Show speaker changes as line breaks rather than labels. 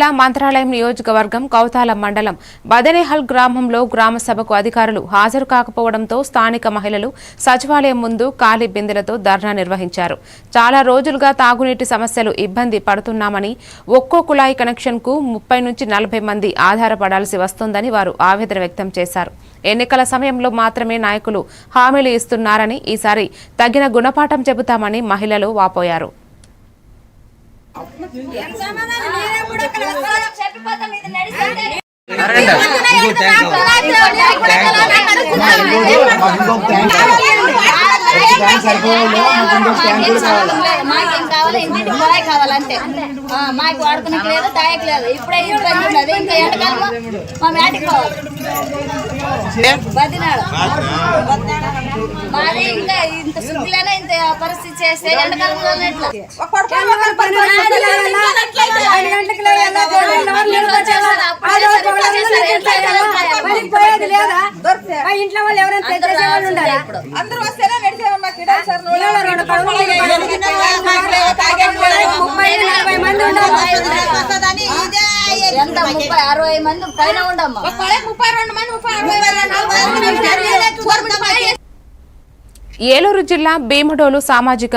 జిల్లా మంత్రాలయం నియోజకవర్గం కౌతాల మండలం బదనేహల్ గ్రామంలో గ్రామ సభకు అధికారులు హాజరు కాకపోవడంతో స్థానిక మహిళలు సచివాలయం ముందు ఖాళీ బిందెలతో ధర్నా నిర్వహించారు. చాలా రోజులుగా తాగునీటి సమస్యలు ఇబ్బంది పడుతున్నామని ఒక్కో కుళాయి కనెక్షన్కు ముప్పై నుంచి నలభై మంది ఆధారపడాల్సి వస్తుందని వారు ఆవేదన వ్యక్తం చేశారు. ఎన్నికల సమయంలో మాత్రమే నాయకులు హామీలు ఇస్తున్నారని ఈసారి తగిన గుణపాఠం చెబుతామని మహిళలు వాపోయారు.
మాకేం కావాలి ఇంటికి కుళాయి కావాలంటే మాకు వాడుకునే లేదు తాయకు లేదు ఇప్పుడే ఇబ్బంది ఉన్నది ఇంకా ఎండకాలం మా మేటకి కావాలి బదినాడు మాది ఇంకా ఇంత సుగ్గులనే ఇంత పరిస్థితి చేస్తే ఎండకాలంలో ఎట్లా
ఇంట్లో వాళ్ళు ఎవరైనా తెచ్చేసే వాళ్ళు ఉండాలా?
అందరూ వస్తేనే
పిల్లలు రెండు. ముప్పై నలభై మంది ఉండాలి
ఎంత ముప్పై అరవై మంది పైన ఉండమ్మా.
ముప్పై రెండు మంది ముప్పై అరవై మంది.
ఏలూరు జిల్లా భీమడోలు సామాజిక